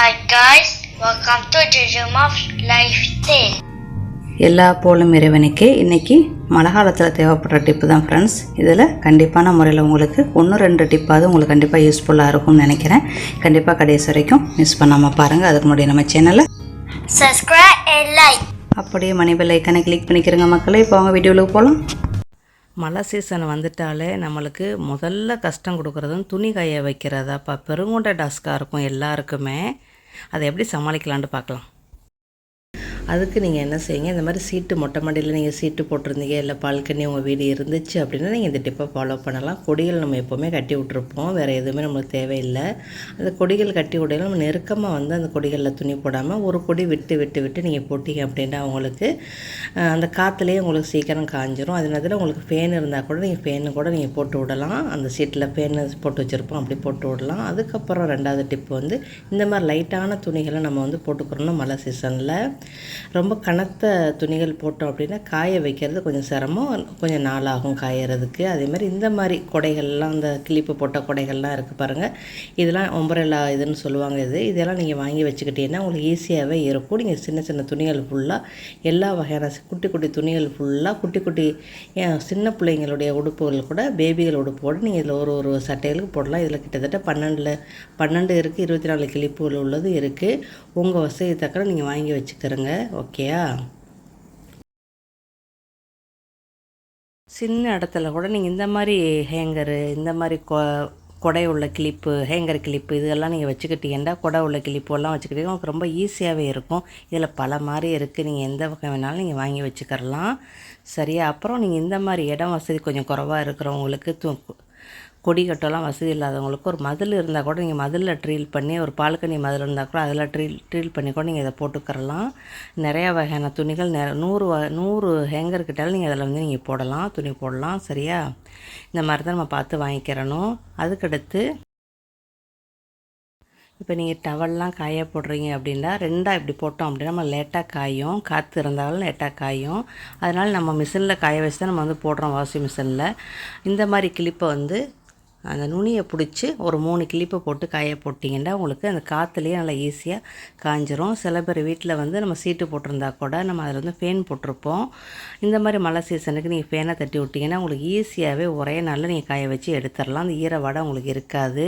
Hi guys, welcome to Jujum's Life Tale. எல்லா போலும் இறைவனுக்கு இன்றைக்கி மழை காலத்தில் தேவைப்படுற டிப்பு தான் ஃப்ரெண்ட்ஸ் இதில் கண்டிப்பான முறையில் உங்களுக்கு ஒன்று ரெண்டு டிப்பாவது உங்களுக்கு கண்டிப்பாக யூஸ்ஃபுல்லாக இருக்கும்னு நினைக்கிறேன். கண்டிப்பாக கடைசி வரைக்கும் மிஸ் பண்ணாமல் பாருங்கள் அதுக்கு முன்னாடி நம்ம சேனலை Subscribe and like. அப்படியே மணி பெல் ஐக்கனை கிளிக் பண்ணிக்கிறங்க மக்களே. இப்போ அவங்க வீடியோவுக்கு போகலாம் மழை சீசன் வந்துட்டாலே நம்மளுக்கு முதல்ல கஷ்டம் கொடுக்குறது துணி காய வைக்கிறதாப்பா. பெருங்கொண்ட டாஸ்காக இருக்கும் எல்லாருக்குமே. அதை எப்படி சமாளிக்கலான்னு பார்க்கலாம். அதுக்கு நீங்கள் என்ன செய்யுங்க? இந்த மாதிரி சீட்டு மொட்டை மாடியில் நீங்கள் சீட்டு போட்டிருந்தீங்க இல்லை பால்கனி உங்கள் வீடு இருந்துச்சு அப்படின்னா நீங்கள் இந்த டிப்பை ஃபாலோ பண்ணலாம். கொடிகள் நம்ம எப்போவுமே கட்டி விட்ருப்போம் வேறு எதுவுமே நம்மளுக்கு தேவையில்லை. அந்த கொடிகள் கட்டி விடையில நம்ம நெருக்கமாக வந்து அந்த கொடிகளில் துணி போடாமல் ஒரு கொடி விட்டு விட்டு விட்டு நீங்கள் போட்டிங்க அப்படின்னா உங்களுக்கு அந்த காற்றுலேயே உங்களுக்கு சீக்கிரம் காஞ்சிரும். அது நேரத்தில் உங்களுக்கு ஃபேன் இருந்தால் கூட நீங்கள் ஃபேனு கூட நீங்கள் போட்டு விடலாம். அந்த சீட்டில் ஃபேனு போட்டு வச்சுருப்போம் அப்படி போட்டு விடலாம். அதுக்கப்புறம் ரெண்டாவது டிப்பு வந்து இந்த மாதிரி லைட்டான துணிகளை நம்ம வந்து போட்டுக்கிறோம்னா மழை சீசனில் ரொம்ப கனத்த துணிகள் போட்டோம் அப்படின்னா காய வைக்கிறது கொஞ்சம் சிரமம் கொஞ்சம் நாளாகும் காயறதுக்கு. அதே மாதிரி இந்த மாதிரி கொடைகள்லாம் இந்த கிளிப்பு போட்ட கொடைகள்லாம் இருக்குது பாருங்கள் இதெல்லாம் ஒம்பரெல்லா இதுன்னு சொல்லுவாங்க இது. இதெல்லாம் நீங்கள் வாங்கி வச்சுக்கிட்டீங்கன்னா உங்களுக்கு ஈஸியாகவே இருக்கும். நீங்கள் சின்ன சின்ன துணிகள் ஃபுல்லாக எல்லா வகையான குட்டி குட்டி துணிகள் ஃபுல்லாக குட்டி குட்டி சின்ன பிள்ளைங்களுடைய உடுப்புகள் கூட பேபிகள் உடுப்போடு நீங்கள் இதில் ஒரு ஒரு சட்டைகளுக்கு போடலாம். இதில் கிட்டத்தட்ட பன்னெண்டில் பன்னெண்டு இருக்குது இருபத்தி நாலு கிளிப்புகள் உள்ளது இருக்குது உங்கள் வசதி தக்கன நீங்கள் வாங்கி வச்சுக்கிறங்க ஓகேயா? சின்ன இடத்துல கூட நீங்கள் இந்த மாதிரி ஹேங்கரு இந்த மாதிரி கொ கொடை உள்ள கிளிப்பு ஹேங்கர் கிளிப்பு இதெல்லாம் நீங்கள் வச்சுக்கிட்டீங்கன்னா கொடை உள்ள கிளிப்பு எல்லாம் வச்சுக்கிட்டீங்கன்னா உங்களுக்கு ரொம்ப ஈஸியாகவே இருக்கும். இதில் பல மாதிரி இருக்குது நீங்கள் எந்த வகை வேணாலும் நீங்கள் வாங்கி வச்சுக்கிறலாம். சரியா? அப்புறம் நீங்கள் இந்த மாதிரி இடம் வசதி கொஞ்சம் குறைவாக இருக்கிறவங்களுக்கு தூ கொடி கட்டெல்லாம் வசதி இல்லாதவங்களுக்கு ஒரு மதில் இருந்தால் கூட நீங்கள் மதிலில் ட்ரீல் பண்ணி ஒரு பால்கனி மதில் இருந்தால் கூட அதில் ட்ரீல் ட்ரீல் பண்ணி கூட நீங்கள் இதை போட்டுக்கிறலாம். நிறையா வகையான துணிகள் நெ நூறு வ நூறு ஹேங்கர் கிட்டாலும் நீங்கள் அதில் வந்து நீங்கள் போடலாம் துணி போடலாம் சரியா? இந்த மாதிரி தான் நம்ம பார்த்து வாங்கிக்கிறணும். அதுக்கடுத்து இப்போ நீங்கள் டவல்லாம் காய போடுறீங்க அப்படின்னா ரெண்டாக இப்படி போட்டோம் அப்படின்னா நம்ம லேட்டாக காயும். காற்று இருந்தாலும் லேட்டாக காயும். அதனால் நம்ம மிஷினில் காய வச்சு தான் நம்ம வந்து போடுறோம் வாஷிங் மிஷினில் இந்த மாதிரி கிளிப்பை வந்து அந்த நுனியை பிடிச்சி ஒரு மூணு கிளிப்பை போட்டு காய போட்டிங்கன்னா உங்களுக்கு அந்த காற்றுலேயே நல்லா ஈஸியாக காஞ்சிரும். சில பேர் வீட்டில் வந்து நம்ம சீட்டு போட்டிருந்தா கூட நம்ம அதில் வந்து ஃபேன் போட்டிருப்போம். இந்த மாதிரி மழை சீசனுக்கு நீங்கள் ஃபேனை தட்டி விட்டிங்கன்னா உங்களுக்கு ஈஸியாகவே ஒரே நாளில் நீங்கள் காய வச்சு எடுத்துடலாம். அந்த ஈர வடை உங்களுக்கு இருக்காது.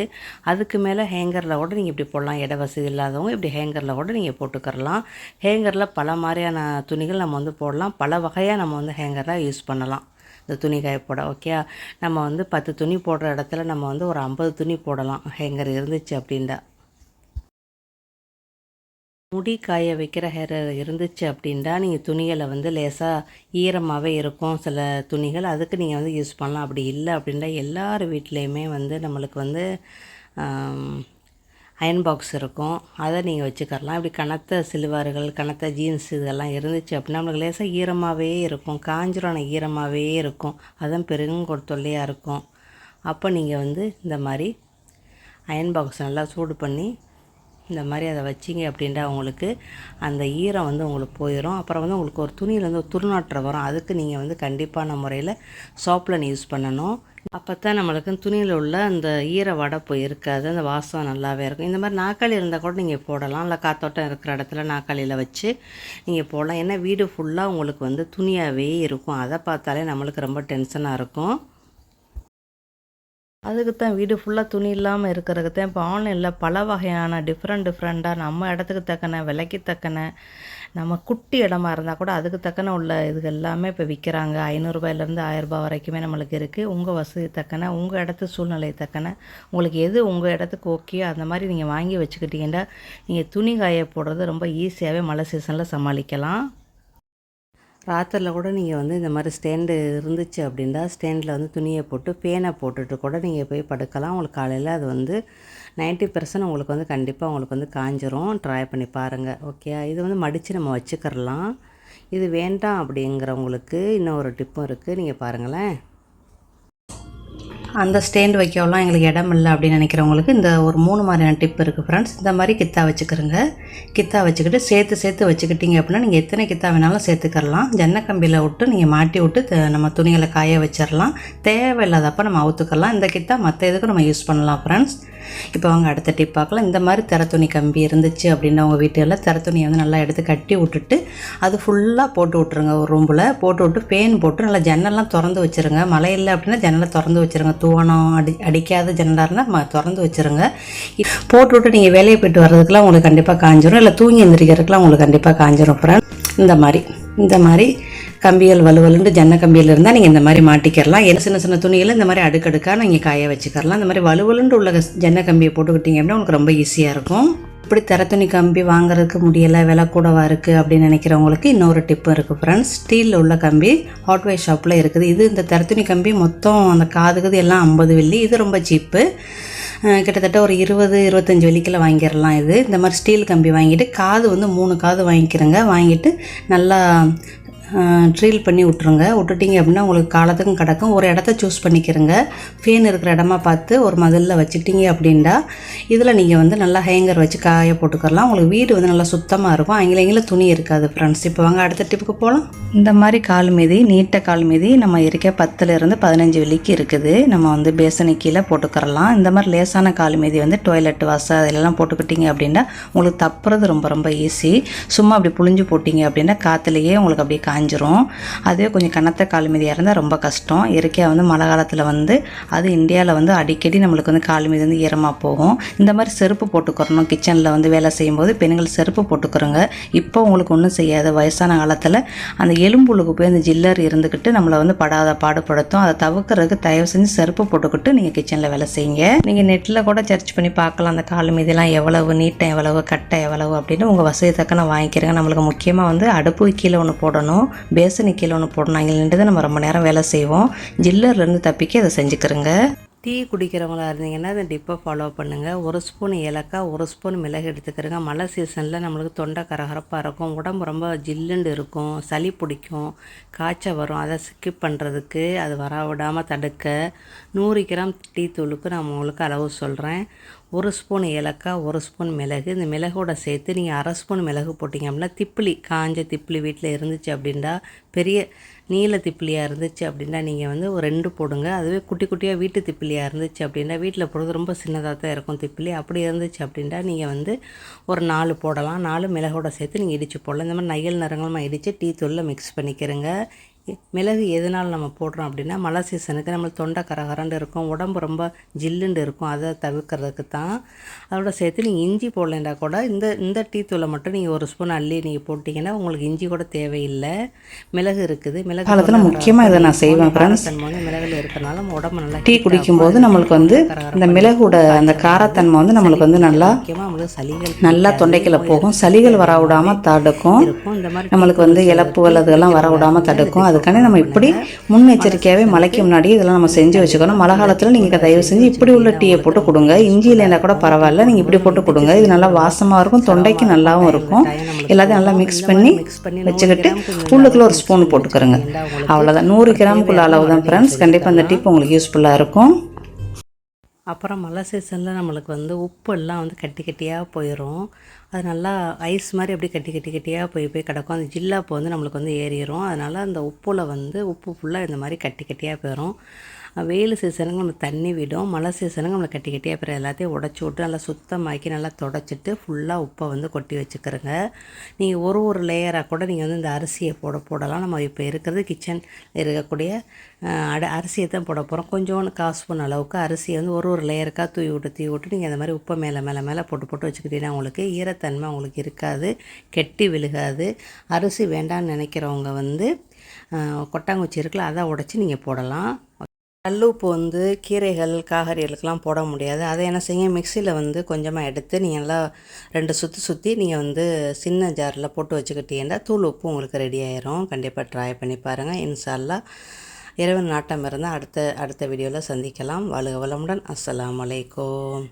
அதுக்கு மேலே ஹேங்கரில் கூட நீங்கள் இப்படி போடலாம். இட வசதி இல்லாதவங்க இப்படி ஹேங்கரில் கூட நீங்கள் போட்டுக்கரலாம் ஹேங்கரில் பல மாதிரியான துணிகள் நம்ம வந்து போடலாம். பல வகையாக நம்ம வந்து ஹேங்கராக யூஸ் பண்ணலாம். இந்த துணி காய போட ஓகே நம்ம வந்து பத்து துணி போடுற இடத்துல நம்ம வந்து ஒரு ஐம்பது துணி போடலாம். ஹேங்கர் இருந்துச்சு அப்படின்டா. முடி காய வைக்கிற ஹேர் இருந்துச்சு அப்படின்டா. நீங்கள் துணிகளை வந்து லேசாக ஈரமாகவே இருக்கும் சில துணிகள். அதுக்கு நீங்கள் வந்து யூஸ் பண்ணலாம். அப்படி இல்லை அப்படின்டா. எல்லார் வீட்லேயுமே வந்து நம்மளுக்கு வந்து அயன் பாக்ஸ் இருக்கும். அதை நீங்கள் வச்சுக்கரலாம் இப்படி கனத்த சிலுவார்கள் கனத்த ஜீன்ஸ் இதெல்லாம் இருந்துச்சு அப்படின்னா நம்மளுக்கு லேசாக ஈரமாகவே இருக்கும். காஞ்சிரான ஈரமாகவே இருக்கும். அதுதான் பெருங்கொடு தொல்லையாக இருக்கும். அப்போ நீங்கள் வந்து இந்த மாதிரி அயன் பாக்ஸ் நல்லா சூடு பண்ணி இந்த மாதிரி அதை வச்சிங்க அப்படின்ட்டு உங்களுக்கு அந்த ஈரம் வந்து உங்களுக்கு போயிடும் அப்புறம் வந்து உங்களுக்கு ஒரு துணியில் வந்து ஒரு துர்நாற்றம் வரும். அதுக்கு நீங்கள் வந்து கண்டிப்பான முறையில் சோப்லன் யூஸ் பண்ணணும். அப்போ தான் நம்மளுக்கு துணியில் உள்ள அந்த ஈர வடை போய் இருக்காது. அந்த வாசம் நல்லாவே இருக்கும். இந்த மாதிரி நாக்காளி இருந்தால் கூட நீங்கள் போடலாம். இல்லை காத்தோட்டம் இருக்கிற இடத்துல நாக்காளியில் வச்சு நீங்கள் போடலாம். ஏன்னா வீடு ஃபுல்லாக உங்களுக்கு வந்து துணியாகவே இருக்கும். அதை பார்த்தாலே நம்மளுக்கு ரொம்ப டென்ஷனாக இருக்கும். அதுக்கு தான் வீடு ஃபுல்லாக துணி இல்லாமல் இருக்கிறதுக்கு தான் இப்போ ஆன்லைனில் பல வகையான டிஃப்ரெண்ட் டிஃப்ரெண்ட்டாக நம்ம இடத்துக்கு தக்கன விலைக்கு தக்கன நம்ம குட்டி இடமா இருந்தால் கூட அதுக்கு தக்கன உள்ள இது எல்லாமே இப்போ விற்கிறாங்க ஐநூறுரூபாயிலேருந்து ஆயிரரூபா வரைக்குமே நம்மளுக்கு இருக்குது உங்கள் வசதி தக்கன உங்கள் இடத்து சூழ்நிலை தக்கன உங்களுக்கு எது உங்கள் இடத்துக்கு ஓகே அந்த மாதிரி நீங்கள் வாங்கி வச்சுக்கிட்டீங்கன்னா நீங்கள் துணி காய போடுறது ரொம்ப ஈஸியாகவே மழை சீசனில் சமாளிக்கலாம். ராத்திரில் கூட நீங்கள் வந்து இந்த மாதிரி ஸ்டேண்டு இருந்துச்சு அப்படின்னா ஸ்டேண்டில் வந்து துணியை போட்டு பேனை போட்டுட்டு கூட நீங்கள் போய் படுக்கலாம். உங்களுக்கு காலையில் அது வந்து 90% பர்சன்ட் உங்களுக்கு வந்து கண்டிப்பாக உங்களுக்கு வந்து காஞ்சிரும். ட்ரை பண்ணி பாருங்கள் ஓகே இது வந்து மடித்து நம்ம வச்சுக்கிறலாம். இது வேண்டாம் அப்படிங்கிறவங்களுக்கு இன்னும் ஒரு டிப்பும் இருக்குது நீங்கள் பாருங்களேன். அந்த ஸ்டேண்ட் வைக்கலாம் எங்களுக்கு இடம் இல்லை அப்படின்னு நினைக்கிறவங்களுக்கு இந்த ஒரு மூணு மாதிரியான டிப் இருக்குது ஃப்ரெண்ட்ஸ் இந்த மாதிரி கித்தா வச்சுக்கிறோங்க. கித்தா வச்சுக்கிட்டு சேர்த்து சேர்த்து வச்சுக்கிட்டிங்க அப்படின்னா நீங்கள் எத்தனை கித்தா வேணாலும் சேர்த்துக்கரலாம் ஜன்ன கம்பியில் விட்டு நீங்கள் மாட்டி விட்டு த- நம்ம துணிகளை காய வச்சிடலாம் தேவையில்லாதப்ப நம்ம அவுத்துக்கலாம். இந்த கித்தா மற்ற இதுக்கு நம்ம யூஸ் பண்ணலாம் ஃப்ரெண்ட்ஸ் இப்போ அவங்க அடுத்த டிப் பார்க்கலாம். இந்த மாதிரி திற துணி கம்பி இருந்துச்சு அப்படின்னு அவங்க வீட்டில் திறத்துணியை துணியை வந்து நல்லா எடுத்து கட்டி விட்டுட்டு அது ஃபுல்லாக போட்டு விட்ருங்க ஒரு ரூமில் போட்டு விட்டு ஃபேன் போட்டு நல்லா ஜன்னல்லாம் திறந்து வச்சுருங்க. மழை இல்லை அப்படின்னா ஜன்னலை திறந்து வச்சுருங்க. தூவனம் அடி அடிக்காத ஜன்னலாக இருந்தால் ம திறந்து வச்சுருங்க. போட்டு விட்டு நீங்கள் வேலையை போயிட்டு வர்றதுக்குலாம் உங்களுக்கு கண்டிப்பாக காஞ்சிரும். இல்லை தூங்கி எந்திரிக்கிறதுக்குலாம் உங்களுக்கு கண்டிப்பாக காஞ்சிரும் ஃப்ரெண்ட் இந்த மாதிரி இந்த மாதிரி கம்பிகள் வலுவலுண்டு ஜன்ன கம்பியில் இருந்தால் நீங்கள் இந்த மாதிரி மாட்டிக்கிறலாம். என்ன சின்ன சின்ன துணிகளை இந்த மாதிரி அடுக்கடுக்காக நீங்கள் காய வச்சுக்கிறலாம். இந்த மாதிரி வலுவலுண்டு உள்ள ஜன்ன கம்பியை போட்டுக்கிட்டிங்க அப்படின்னா உங்களுக்கு ரொம்ப ஈஸியாக இருக்கும். இப்படி தர துணி கம்பி வாங்குறதுக்கு முடியலை விலை கூடவா இருக்குது அப்படின்னு நினைக்கிறவங்களுக்கு இன்னொரு டிப்பும் இருக்குது ஃப்ரெண்ட்ஸ் ஸ்டீலில் உள்ள கம்பி ஹாட்வேர் ஷாப்பில் இருக்குது. இது இந்த தர துணி கம்பி மொத்தம் அந்த காதுகுது எல்லாம் ஐம்பது வெள்ளி. இது ரொம்ப சீப்பு கிட்டத்தட்ட ஒரு இருபது இருபத்தஞ்சி வெள்ளிக்கில் வாங்கிடலாம் இது. இந்த மாதிரி ஸ்டீல் கம்பி வாங்கிட்டு காது வந்து மூணு காது வாங்கிக்கிறேங்க. வாங்கிட்டு நல்லா ட்ரீல் பண்ணி விட்ருங்க விட்டுட்டீங்க அப்படின்னா உங்களுக்கு காலத்துக்கும் கிடக்கும். ஒரு இடத்த சூஸ் பண்ணிக்கிறங்க. ஃபேன் இருக்கிற இடமா பார்த்து ஒரு மதிலில் வச்சுட்டீங்க அப்படின்னா இதில் நீங்கள் வந்து நல்லா ஹேங்கர் வச்சு காய போட்டுக்கலாம். உங்களுக்கு வீடு வந்து நல்லா சுத்தமாக இருக்கும். அங்கே துணி இருக்காது ஃப்ரெண்ட்ஸ் இப்போ வாங்க அடுத்த டிப்புக்கு போகலாம் இந்த மாதிரி கால் மீதி நீட்ட கால் மீதி நம்ம இருக்க பத்துலேருந்து பதினஞ்சு வெள்ளிக்கு இருக்குது. நம்ம வந்து பேசனை கீழே போட்டுக்கிறலாம். இந்த மாதிரி லேசான கால் மீதி வந்து டாய்லெட் வாசை அதிலெல்லாம் போட்டுக்கிட்டீங்க அப்படின்னா உங்களுக்கு தப்புறது ரொம்ப ரொம்ப ஈஸி சும்மா அப்படி புழிஞ்சு போட்டிங்க அப்படின்னா காற்றுலையே உங்களுக்கு அப்படியே காஞ்சிரும். அதுவே கொஞ்சம் கனத்த காலுமீதியாக இருந்தால் ரொம்ப கஷ்டம். இயற்கையாக வந்து மழை காலத்தில் வந்து அது இந்தியாவில் வந்து அடிக்கடி நம்மளுக்கு வந்து கால் வந்து ஈரமாக போகும். இந்த மாதிரி செருப்பு போட்டுக்கிறணும். கிச்சனில் வந்து வேலை செய்யும்போது பெண்கள் செருப்பு போட்டுக்கிறோங்க. இப்போ உங்களுக்கு ஒன்றும் செய்யாது வயசான காலத்தில் அந்த எலும்புழுக்கு போய் அந்த ஜில்லர் இருந்துக்கிட்டு நம்மளை வந்து படாத பாடுபடுத்தும். அதை தவிர்க்கிறதுக்கு தயவு செஞ்சு செருப்பு போட்டுக்கிட்டு நீங்கள் கிச்சனில் வேலை செய்யுங்க. நீங்கள் நெட்டில் கூட சர்ச் பண்ணி பார்க்கலாம். அந்த கால் மீதிலாம் எவ்வளவு நீட்டம் எவ்வளவு கட்டை எவ்வளவு அப்படின்னு உங்கள் வசதி தக்கன வாங்கிக்கிறேங்க நம்மளுக்கு முக்கியமாக வந்து அடுப்பு கீழே ஒன்று போடணும். பேசனை கீழே ஒன்று போடணும் அங்கே நின்று நம்ம ரொம்ப நேரம் வேலை செய்வோம். ஜில்லர்லேருந்து தப்பிக்க அதை செஞ்சுக்கிறோங்க. டீ குடிக்கிறவங்களா இருந்தீங்கன்னா அதை டிப்பை ஃபாலோ பண்ணுங்கள் ஒரு ஸ்பூன் ஏலக்காய் ஒரு ஸ்பூன் மிளகு எடுத்துக்கிறங்க. மழை சீசனில் நம்மளுக்கு தொண்டை கரகரப்பாக இருக்கும். உடம்பு ரொம்ப ஜில்லுண்டு இருக்கும். சளி பிடிக்கும். காய்ச்சல் வரும். அதை ஸ்கிப் பண்ணுறதுக்கு அது வர விடாமல் தடுக்க. நூறு கிராம் டீ தூளுக்கு நான் உங்களுக்கு அளவு சொல்கிறேன் ஒரு ஸ்பூன் ஏலக்காய் ஒரு ஸ்பூன் மிளகு. இந்த மிளகோட சேர்த்து நீங்கள் அரை ஸ்பூன் மிளகு போட்டிங்க அப்படின்னா திப்பிலி காஞ்ச திப்பிலி வீட்டில் இருந்துச்சு அப்படின்னா பெரிய நீல திப்பிலியாக இருந்துச்சு அப்படின்னா நீங்கள் வந்து ஒரு ரெண்டு போடுங்க. அதுவே குட்டி குட்டியாக வீட்டு திப்பிலியாக இருந்துச்சு அப்படின்னா வீட்டில் போடுறது ரொம்ப சின்னதாக தான் இருக்கும் திப்பிலி. அப்படி இருந்துச்சு அப்படின்னா நீங்கள் வந்து ஒரு நாலு போடலாம். நாலு மிளகோட சேர்த்து நீங்கள் இடித்து போடலாம். இந்த மாதிரி நயல் நிறங்களுமா இடித்து டீ தூளில் மிக்ஸ் பண்ணிக்கிறேங்க. மிளகு எதனால் நம்ம போடுறோம் அப்படின்னா மழை சீசனுக்கு நம்ம தொண்டை கரகரண்டு இருக்கும் உடம்பு ரொம்ப ஜில்லுண்டு இருக்கும் அதை தவிர்க்கிறதுக்கு தான் அதோட சேர்த்து நீங்கள் இஞ்சி போடலைண்டா கூட இந்த இந்த டீ தூளை மட்டும் நீங்கள் ஒரு ஸ்பூன் அள்ளி நீங்கள் போட்டிங்கன்னா உங்களுக்கு இஞ்சி கூட தேவையில்லை. மிளகு இருக்குது. மிளகு காலத்தில் முக்கியமாக இதை நான் செய்வேன் ஃப்ரெண்ட்ஸ் மிளகுல இருக்கிறனால நம்ம உடம்பு நல்லா டீ குடிக்கும்போது நம்மளுக்கு வந்து இந்த மிளகோட அந்த காரத்தன்மை வந்து நம்மளுக்கு வந்து நல்லா முக்கியமாக நம்மளுக்கு சளிகள் நல்லா தொண்டைக்குள்ள போகும். சளிகள் வர விடாம தடுக்கும். இருக்கும். இந்த மாதிரி நம்மளுக்கு வந்து இழப்புகள் அதெல்லாம் வர விடாம தடுக்கும். அதுக்காண்டி நம்ம இப்படி முன்னெச்சரிக்கையாகவே மழைக்கு முன்னாடி இதெல்லாம் நம்ம செஞ்சு வச்சுக்கணும். மழை காலத்தில் நீங்கள் தயவு செஞ்சு இப்படி உள்ள டீயை போட்டு கொடுங்க. இஞ்சி இல்லைனா கூட பரவாயில்ல. நீங்கள் இப்படி போட்டு கொடுங்க. இது நல்லா வாசமாக இருக்கும். தொண்டைக்கு நல்லாவும் இருக்கும். எல்லாத்தையும் நல்லா மிக்ஸ் பண்ணி வச்சுக்கிட்டு உள்ளுக்குள்ளே ஒரு ஸ்பூன் போட்டுக்கிறோங்க. அவ்வளோதான் நூறு கிராமுக்குள்ள அளவு தான் ஃப்ரெண்ட்ஸ் கண்டிப்பாக அந்த டிப் உங்களுக்கு யூஸ்ஃபுல்லாக இருக்கும். அப்புறம் மழை சீசனில் நம்மளுக்கு வந்து உப்பு எல்லாம் வந்து கட்டி கட்டியாக போயிடும் அது நல்லா ஐஸ் மாதிரி அப்படியே கட்டி கட்டி கட்டியாக போய் போய் கிடக்கும். அந்த ஜில்லாப்பு வந்து நம்மளுக்கு வந்து ஏறிடும் அதனால் அந்த உப்புல வந்து உப்பு ஃபுல்லாக இந்த மாதிரி கட்டி கட்டியாக போயிடும் வெயில் சீசனுக்கு நம்ம தண்ணி விடும். மழை சீசனுக்கு நம்மளை கட்டி கட்டி அப்புறம் எல்லாத்தையும் உடச்சி விட்டு நல்லா சுத்தமாக்கி நல்லா தொடச்சிட்டு ஃபுல்லாக உப்பை வந்து கொட்டி வச்சுக்கிறோங்க. நீங்கள் ஒரு ஒரு லேயராக கூட நீங்கள் வந்து இந்த அரிசியை போட போடலாம். நம்ம இப்போ இருக்கிறது கிச்சன் இருக்கக்கூடிய அட அரிசியை தான் போட போகிறோம் கொஞ்சோண்டு காசு பண்ண அளவுக்கு அரிசியை வந்து ஒரு ஒரு லேயருக்காக தூவி விட்டு தூவி விட்டு நீங்கள் அந்த மாதிரி உப்பை மேலே மேலே மேலே போட்டு போட்டு வச்சுக்கிட்டீங்கன்னா உங்களுக்கு ஈரத்தன்மை உங்களுக்கு இருக்காது கெட்டி விழுகாது. அரிசி வேண்டாம்னு நினைக்கிறவங்க வந்து கொட்டாங்குச்சி இருக்குல்ல அதை உடச்சி நீங்கள் போடலாம். கல்லுப்பு வந்து கீரைகள் காய்கறிகளுக்கெல்லாம் போட முடியாது. அதை என்ன செய்ய மிக்சியில் வந்து கொஞ்சமாக எடுத்து நீங்கள் நல்லா ரெண்டு சுற்றி சுற்றி நீங்கள் வந்து சின்ன ஜாரில் போட்டு வச்சுக்கிட்டீங்கன்னா தூள் உப்பு உங்களுக்கு ரெடி ஆயிரும். கண்டிப்பாக ட்ரை பண்ணி பாருங்கள் இன்ஷால்லா இரவு நாட்டம் இருந்தால் அடுத்த அடுத்த வீடியோவில் சந்திக்கலாம். வாழ்க வளமுடன். அஸ்லாம் அலைக்கும்.